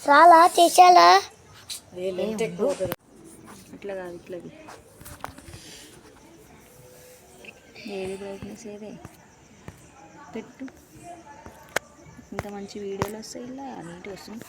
చాలా చేసాలా అట్లా కాదు ఇట్లా ఏది బ్రైట్నెస్ ఏదే? పెట్టు. ఇంత మంచి వీడియోలు వస్తాయి ఇలా నీటి వస్తుంది?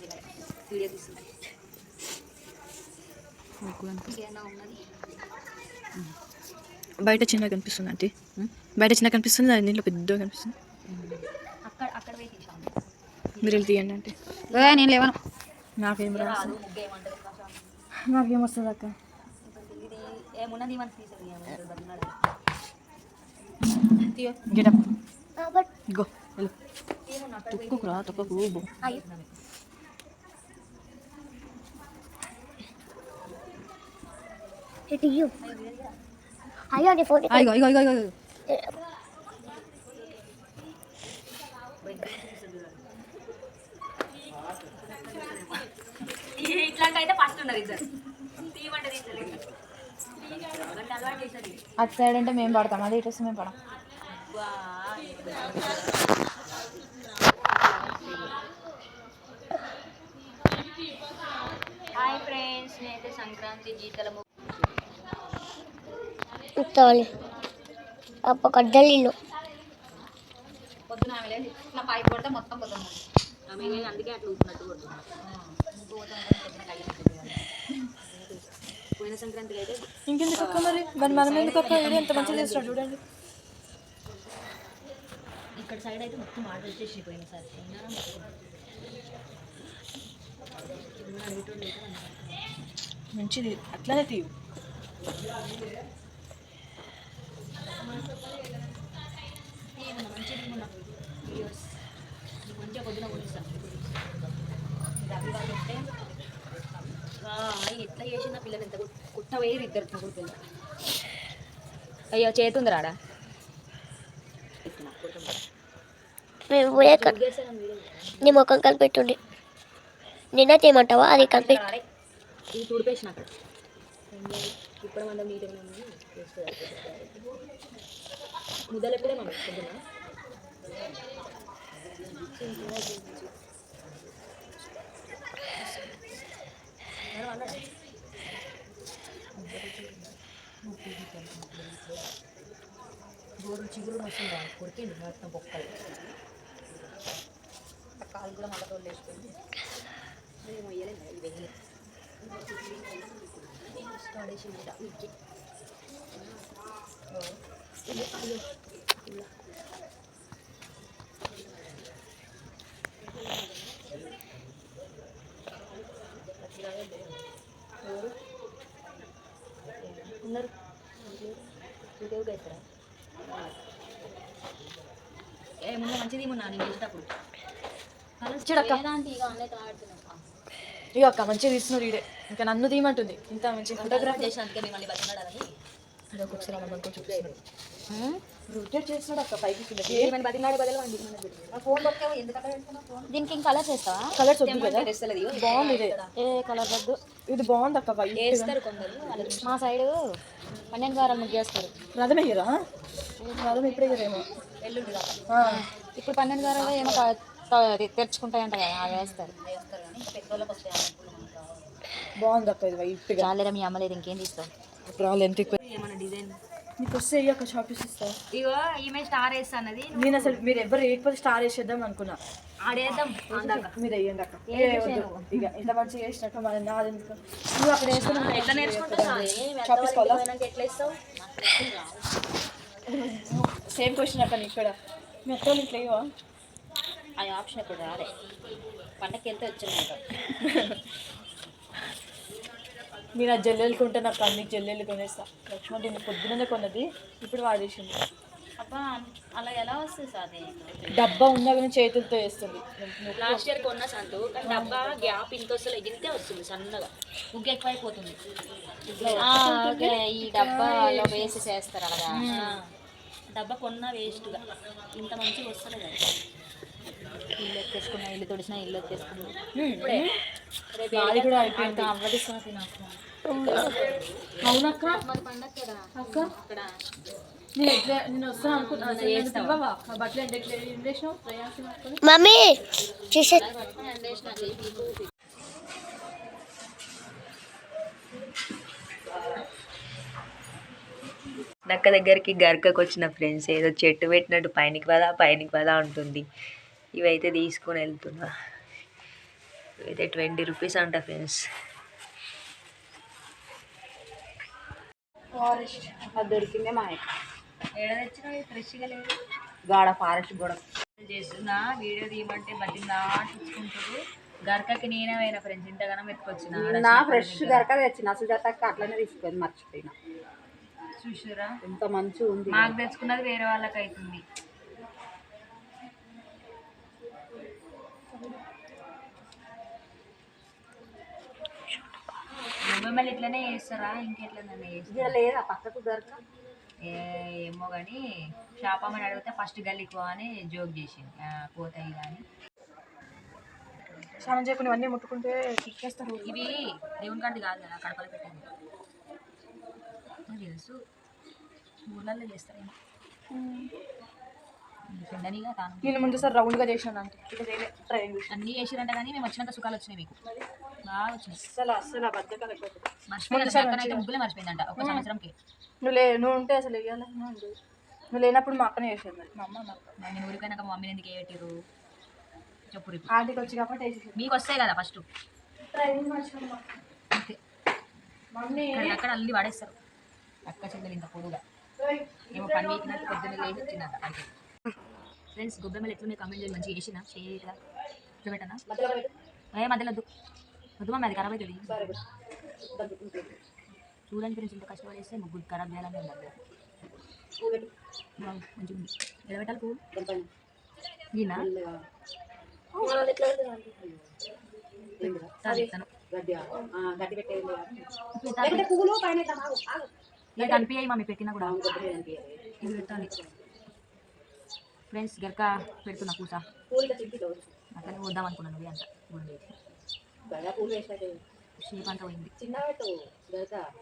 వీడియో బయట చిన్నగా కనిపిస్తుంది ఆంటీ. బయట చిన్నగా కనిపిస్తుంది అది నీళ్ళు పెద్దగా కనిపిస్తుంది. అక్కడ అక్కడ మీరు వెళ్ళి తీయండి అంటే నేను లేవను. నాకేం రాదు. నాకేం వస్తుంది అక్క? ఏమున్నది మన తీసేది గెటప్ గో వెళ్ళు. తొక్కుకు రా తొక్కకు ఇటు ఇయ్యు. అయ్యో ఫోన్ ఇక్కడ. ఇగో ఇగో ఇగో ఇగో ఇట్లాంటి అయితే ఫస్ట్ ఉన్నారు ఇద్దరు. అంటే అలవాటు చేసేది. అటు సైడ్ అంటే మేము పడతాం అది ఇటు మేము పడం హాయ్ ఫ్రెండ్స్ నేనైతే సంక్రాంతి గీతల ము- చాలు అప్ప కడ్డలిల్లు పొద్దున ఆమె లేదు ఇట్లా పైపు కొడితే మొత్తం పొద్దున ఆమె ఏం అందుకే అట్లా ఊపినట్టు కొడుతుంది అప్ప కడ్డలు ఇల్లు ఇంకెందుకు అక్క మరి? మరి మనం ఎందుకు అక్క? వీడియో ఎంత మంచిగా చేస్తున్నాడు చూడండి. ఇక్కడ సైడ్ అయితే మొత్తం ఆర్డర్ చేసి పోయిన సార్ మంచిది. అట్లానే తీయు. మంచిగా పొద్దున కొనిస్తాను ఎట్లా చేసిన పిల్లలు ఎంత ఇద్దరు ముగ్గురు అయ్యో చేతుంది రాడా మేము పోయే క- నీ ముఖం కలిపెట్టుండి నిన్న చేయమంటావా అది ఇది తుడిపేసిన అక్కడ. ఇప్పుడు మనం నీట్గా ముద్దలు ఎప్పుడే మనం పొద్దున గోరు చిగురు వస్తుంది కొరికింది మొత్తం బొక్కలు. కాలు కూడా మళ్ళీ వేసుకుంది నేను మొయ్యలేదు ఉన్నారు ఇంకెవరు వేస్తారా ఏమన్నా మంచిది ఏమన్నా నేను చేసేటప్పుడు చూడక్క ఇక మంచిగా తీస్తున్నారు వీడే ఇంకా నన్ను తీయమంటుంది. ఇంత మంచి ఫోటోగ్రాఫ్ చేసిన అందుకే మిమ్మల్ని మనకు చూపిస్తున్నాడు రొటేట్ చేస్తున్నాడు అక్క పైకి బదులు ఫోన్ దీనికి ఇంకా కలర్ చేస్తావా? కలర్స్ వద్దు కదా? బాగుంది ఇదే. ఏ కలర్ వద్దు? ఇది బాగుంది అక్క వైట్ వేస్తారు కొందరు మా సైడ్ పన్నెండు వారాలు ముగ్గేస్తారు రథం వేయరా రథం ఇప్పుడే వేయరేమో ఎల్లుండి దాకా ఆ, ఇప్పుడు పన్నెండు వారాలు ఏమో అది తెరుచుకుంటాయంట కదా అవి వేస్తారు. వేస్తారు కానీ పెద్దోళ్ళకి వస్తాయి బాగుంది అక్క ఇది వైట్గా చాలేరా మీ అమ్మలేదు ఇంకేం తీస్తావు? రాళ్ళు ఎంత ఎక్కువ ఏమన్నా డిజైన్ నీకు వస్తే అక్క షాపింగ్ ఇస్తా. ఇగో ఈమె స్టార్ వేస్తా అన్నది నేను అసలు మీరు ఎవరు వేయకపోతే స్టార్ వేసేద్దాం అనుకున్నా. ఆడేద్దాం మీరు వేయండి అక్క. ఇక ఇంత మంచిగా వేసినట్టు మరి నాది ఎందుకు నువ్వు అక్కడ వేసుకున్నా ఎట్లా నేర్చుకుంటావు షాపింగ్ ఎట్లా ఇస్తావు సేమ్ క్వశ్చన్ అక్క నీకు కూడా. మీ వాళ్ళు ఇట్లా ఇవ్వవా ఆ ఆప్షన్ ఇప్పుడు రాలే. పండగకి వెళ్తే వచ్చింది నేను ఆ జల్లెలు కొంటే నాకు అన్ని జల్లెలు కొనేస్తా. లక్ష్మణ్ నేను పొద్దున్నే కొన్నది ఇప్పుడు వాడేసింది అబ్బా అలా ఎలా వస్తుంది సార్ డబ్బా ఉన్నా కానీ చేతులతో వేస్తుంది లాస్ట్ ఇయర్ కొన్న సంతు కానీ డబ్బా గ్యాప్ ఇంత వస్తుంది ఎగిరితే వస్తుంది సన్నగా. ముగ్గు ఎక్కువైపోతుంది. ఈ డబ్బాలో వేసి చేస్తారు అలాగా. డబ్బా కొన్న వేస్ట్గా. ఇంత మంచిగా వస్తుంది కదా ఇల్లు ఇల్లు అవునక్క? అక్క? నేను ఎట్లా నేను వస్తాను బట్టలు మమ్మీ చూసే నక్క దగ్గరికి గరకకు వచ్చిన ఫ్రెండ్స్ ఏదో చెట్టు పెట్టినట్టు పైనకి పదా పైనకి పదా ఉంటుంది ఇవైతే తీసుకొని వెళ్తున్నా. ఇవైతే ట్వంటీ రూపీస్ అంట ఫ్రెండ్స్. ఫారెస్ట్ అది దొరికిందే మా తెచ్చినా ఫ్రెష్గా లేదు. గాడ ఫారెస్ట్ గోడ. చేస్తున్నా వీడియో తీయమంటే బతిందా చూసుకుంటారు గరకకి నేనే పోయిన ఫ్రెండ్స్ ఇంతగానో ఎత్తుకొచ్చిన. నా ఫ్రెష్ దొరక తెచ్చిన సుజాతక్క అట్లనే తీసుకొని మర్చిపోయినా. చూసారా ఎంత మంచిగా ఉంది మాకు తెచ్చుకున్నది వేరే వాళ్ళకి అవుతుంది మిమ్మల్ని ఇట్లనే చేస్తారా? ఇంకెట్లనే లేదా పక్కకు దొరక. ఏ ఏమో కానీ షాప్ అమ్మని అడిగితే ఫస్ట్ గల్లీకి పో అని జోక్ చేసింది. పోతాయి కానీ స్నానం చేయకుండా ఇవన్నీ ముట్టుకుంటే తిక్కేస్తారు. ఇవి దేవుని కాడిది కాదు కదా కడపలో పెట్టింది. నాకు తెలుసు. ఊళ్ళల్లో చేస్తారేమో నేను ముందు సార్ రౌండ్గా అంటే ట్రైన్ అన్నీ చేసిరంట కానీ మేము వచ్చినాక సుఖాలు వచ్చినాయి మీకు. బాగా వచ్చినాయి. అసలు అసలు బద్దకాలు ఎక్కువ. మర్చిపోయింది అయితే ముగ్గులే మర్చిపోయిందంట ఒక సంవత్సరంకి. నువ్వు లే నువ్వు ఉంటే అసలు వేయాలి నువ్వు లేనప్పుడు మా అక్కనే చేసేది మరి. మా అమ్మ మా అక్క. మరి నేను ఊరికైనాక మా మమ్మీని ఎందుకు ఏ పెట్టిరు చెప్పు రేపు. ఆంటీకి వచ్చి కాబట్టి మీకు వస్తాయి కదా ఫస్ట్ అక్కడ అల్లి పడేస్తారు అక్క చెల్లెలు ఇంత పొడుగా. ఏమో పని వీకినట్టు పొద్దున్న లేచి వచ్చిందంట ఫ్రెండ్స్ గొబ్బెమ్మలు ఎట్లున్నాయి కమెంట్ చేసి మంచిగా చేసిన చేయగా ఇట్లా పెట్టనా ఏ మధ్యలో వద్దు. మమ్మీ అది ఖరాబ్ అవుతుంది. చూడండి ఫ్రెండ్స్ ఇంత కష్టపడేస్తే ముగ్గురు ఖరాబ్ చేయాలని ఉండాలి మంచిగా ఉంది. ఎలా పెట్టాలి పువ్వు. ఇక కనిపించాయి మమ్మీ పెట్టినా కూడా. ఇది పెట్టాలి. ఫ్రెండ్స్ గరక పెడుతున్నా పూస అట్లనే వద్దాం అనుకున్నాను నువ్వే అంత షేప్ అంతా పోయింది.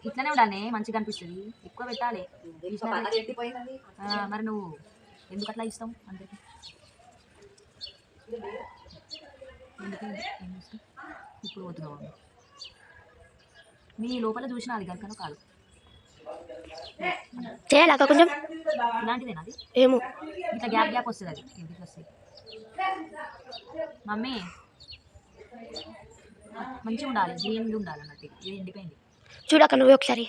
ఇట్లనే ఉండాలి మంచిగా అనిపిస్తుంది. ఎక్కువ పెట్టాలి. మరి నువ్వు ఎందుకు అట్లా ఇస్తావు అందరికి? ఇప్పుడు పోతున్నావు? మీ లోపల చూసిన అది గరకను కాదు చేయాలి అక్క కొంచెం. ఇలాంటిదేనా అది ఏమో. ఇట్లా గ్యాప్ గ్యాప్ వస్తుంది అది. ఎందుకు వస్తుంది? మమ్మీ మంచిగా ఉండాలి. గ్రీన్గా ఉండాలి అన్నట్టు. ఇది ఎండిపోయింది. చూడక్క నువ్వే ఒకసారి.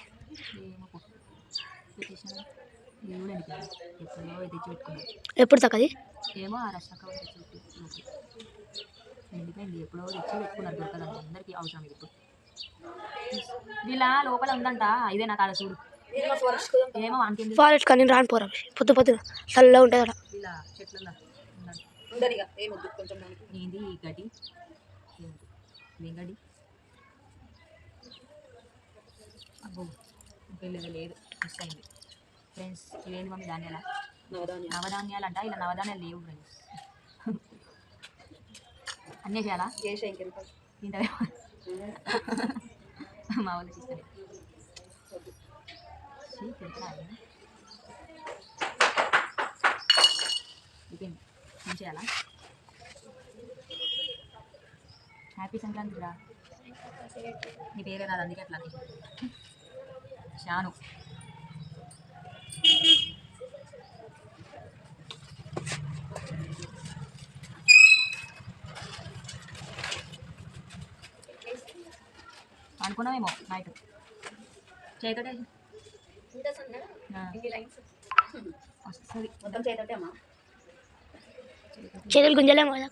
ఎప్పుడో తక్కది ఏమో ఆ పెట్టి ఎండిపోయింది. ఎప్పుడో తెచ్చి పెట్టుకున్నారు దొరకదంట. అందరికీ అవసరం ఇది. ఇప్పుడు వీళ్ళ లోపల ఉందంట. ఇదే నాకు అలా చూడు. ఫారెస్ట్ కానీ రాను పోరా పొద్దు పొద్దున చల్లగా ఉంటుంది అక్కడ లేదు మిస్ అయింది. ఫ్రెండ్స్ మమ్మీ ధాన్యాల? నవధాన్యాలు. అంట ఇలా నవధాన్యాలు లేవు ఫ్రెండ్స్ అన్నీ చేయాలా? చేసే మా వాళ్ళకి ఛీ, తింటారా ఆయన? ఏం చేయాలా? హ్యాపీ సంక్రాంతి రా నీ పేరే రాదు అందుకే అట్లా షాను. అనుకున్నామేమో నైట్. చేయకటే వస్తుంది మొత్తం చేతంటే అమ్మా చేతులు గుంజలేమో కదా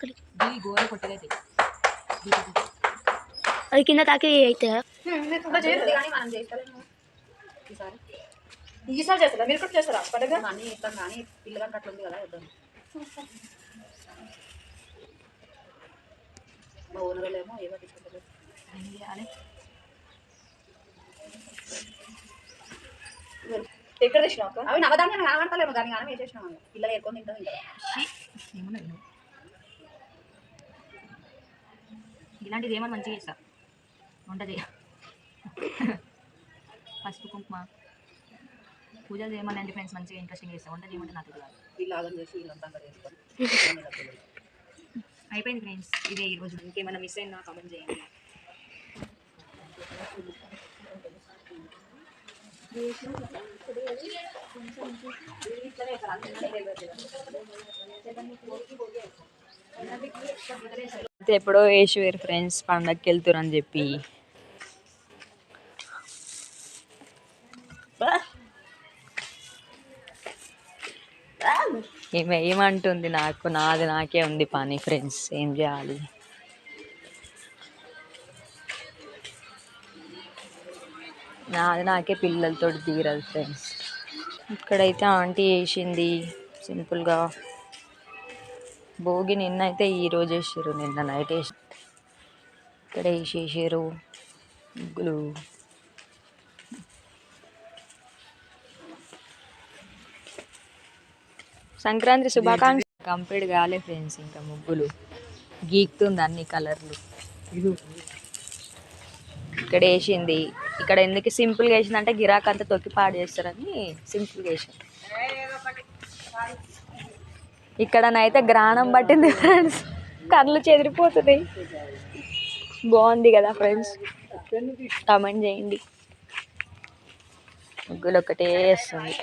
అది. కింద తాకి అయితే. కానీ ఈసారి. చేస్తారా? మీరు కూడా చేస్తారా? పండుగ? అన్నీ ఇస్తాం కానీ పిల్లగానికి అట్లా ఉంది కదా వద్దాం మా ఓనర్ ఏమో తీసుకుంటారు ఎక్కడ తెచ్చినావు అవి నవధాన్యాలు కనబడతలేము కానీ కానీ వేసేసినాం అన్న. పిల్లలు ఎక్కువ తింటాం ఇంకా. ఇలాంటిది ఏమని మంచిగా చేస్తా. వంట చేయ పసుపు కుంకుమ పూజలు చేయమని ఫ్రెండ్స్ మంచిగా ఇంట్రెస్టింగ్ చేస్తా. వంట చేయమంటే నాకు అయిపోయింది ఫ్రెండ్స్ ఇదే ఈరోజు ఇంకేమైనా మిస్ అయినా కామెంట్ చేయండి. ఎప్పుడో వేసివేరు ఫ్రెండ్స్ పండగకి వెళ్తురు చెప్పి. ఏమేమంటుంది ఏమంటుంది నాకు నాది నాకే ఉంది పని ఫ్రెండ్స్. ఏం చేయాలి? నాది నాకే పిల్లలతో తీరదు ఫ్రెండ్స్. ఇక్కడైతే ఆంటీ వేసింది సింపుల్గా. భోగి నిన్న అయితే ఈరోజు వేసారు నిన్న నైట్ వేసి ఇక్కడ వేసేసారు ముగ్గులు. సంక్రాంతి శుభాకాంక్ష. కంప్లీట్ కాలే ఫ్రెండ్స్ ఇంకా ముగ్గులు. గీక్తుంది అన్ని కలర్లు. ఇక్కడ వేసింది ఇక్కడ ఎందుకు సింపుల్గా వేసిందంటే గిరాక్ అంతా తొక్కి పాడు చేస్తారని సింపుల్గా వేసింది. ఇక్కడనైతే గ్రాణం పట్టింది ఫ్రెండ్స్ కళ్ళు చెదిరిపోతున్నాయి బాగుంది కదా ఫ్రెండ్స్ కమెంట్ చేయండి. ముగ్గులు ఒకటే వేస్తుంది.